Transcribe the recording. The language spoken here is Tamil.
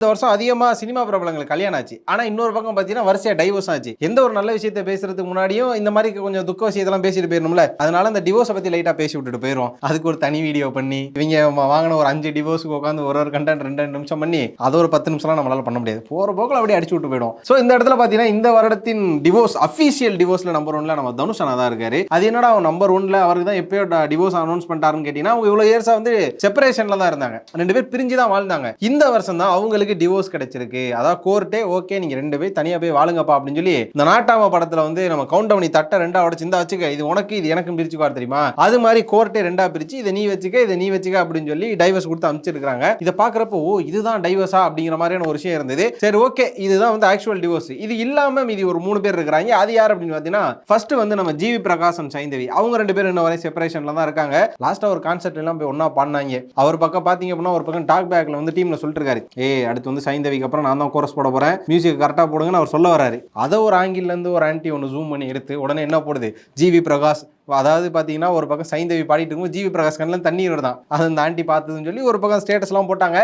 இந்த வருஷம் அதிகமாக சினிமா பிரபலங்களுக்கு கல்யாணம் ஆச்சு. ஆனால் இன்னொரு பக்கம் பார்த்தீங்கன்னா வரிசையாக டைவோர்ஸ் ஆச்சு. எந்த ஒரு நல்ல விஷயத்தை பேசுறதுக்கு முன்னாடியும் இந்த மாதிரி கொஞ்சம் துக்க விஷயத்தெல்லாம் பேசிட்டு போயிடணும்ல அதனால இந்த டிவோர்ஸை பற்றி லைட்டாக பேசி விட்டுட்டு போயிடும் அதுக்கு ஒரு தனி வீடியோ பண்ணி இவங்க வாங்கின ஒரு அஞ்சு டிவோர்ஸுக்கு உட்காந்து ஒரு ஒரு கண்டென்ட் ரெண்டு ரெண்டு நிமிஷம் பண்ணி அது ஒரு பத்து நிமிஷம்லாம் நம்மளால பண்ண முடியாது. போகிற போக்கில் அப்படியே அடிச்சு விட்டு போயிடும் ஸோ இந்த இடத்துல பார்த்தீங்கன்னா இந்த வருடத்தின் டிவோர்ஸ் அஃபீஷியல் டிவோர்ஸில் நம்பர் ஒன்ல நம்ம தனுஷனா தான் இருக்காரு. அது என்னடா அவன் நம்பர் ஒன்ல அவருக்கு தான் எப்பயோ டிவோர்ஸ் அனௌன்ஸ் பண்ணிட்டாருன்னு கேட்டீங்கன்னா அவங்க இவ்வளோ இயர்ஸாக வந்து செப்பரேஷனில் தான் இருந்தாங்க. ரெண்டு பேர் பிரிஞ்சு தான் வாழ்ந்தாங்க. இந்த வருஷம் தான் அவங்களுக்கு டிவோர்ஸ் கிடைச்சிருக்கு. அதாவது கோர்ட்டே ஓகே நீங்க ரெண்டு பேர் தனியா போய் வாழுங்கப்பா அப்படின்னு சொல்லி இந்த நாட்டாம படத்துல வந்து நம்ம கவுண்ட் பண்ணி தட்டை ரெண்டா உடச்சு இந்த வச்சுக்க இது உனக்கு இது எனக்கும் பிரிச்சுக்குவார் தெரியுமா? அது மாதிரி கோர்ட்டே ரெண்டா பிரிச்சு இதை நீ வச்சுக்க இதை நீ வச்சுக்க அப்படின்னு சொல்லி டைவர்ஸ் கொடுத்து அமைச்சிருக்காங்க இதை பாக்குறப்போ ஓ இதுதான் டைவர்ஸா அப்படிங்கிற மாதிரியான ஒரு விஷயம் இருந்தது. சரி ஓகே இதுதான் வந்து ஆக்சுவல் டிவோர்ஸ் இது இல்லாம மீதி ஒரு மூணு பேர் இருக்கிறாங்க. அது யார் அப்படின்னு பார்த்தீங்கன்னா ஃபர்ஸ்ட் வந்து நம்ம ஜிவி பிரகாசம் சைந்தவி. அவங்க ரெண்டு பேரும் இன்ன வரை செப்பரேஷன்ல தான் இருக்காங்க. லாஸ்டா ஒரு கான்செப்ட் எல்லாம் போய் ஒன்னா பண்ணாங்க. அவர் பக்கம் பாத்தீங்க அப்படின்னா ஒரு பக்கம் டாக் பேக்ல வந்து டீம்ல சொல்லிட்டு இருக்காரு. ஏ அடுத்த வந்து சைந்தவிக்கு அப்புறம் நான் தான் கோரஸ் போட போறேன். மியூசிக் கரெக்டாக போடுங்கன்னு அவர் சொல்ல வராரு. அதை ஒரு ஆங்கிள் இருந்து ஒரு ஆன்டி ஒன்று ஜூம் பண்ணி எடுத்து உடனே என்ன போடுது? ஜிவி பிரகாஷ் அதாவது பாத்தீங்கன்னா ஒரு பக்கம் சைந்தவி பாடிட்டு இருக்கும் ஜிவி பிரகாஷ் கண்ணில் தண்ணீர் தான் அது அந்த ஆண்டி பார்த்ததுன்னு சொல்லி ஒரு பக்கம் ஸ்டேட்டஸ் எல்லாம் போட்டாங்க.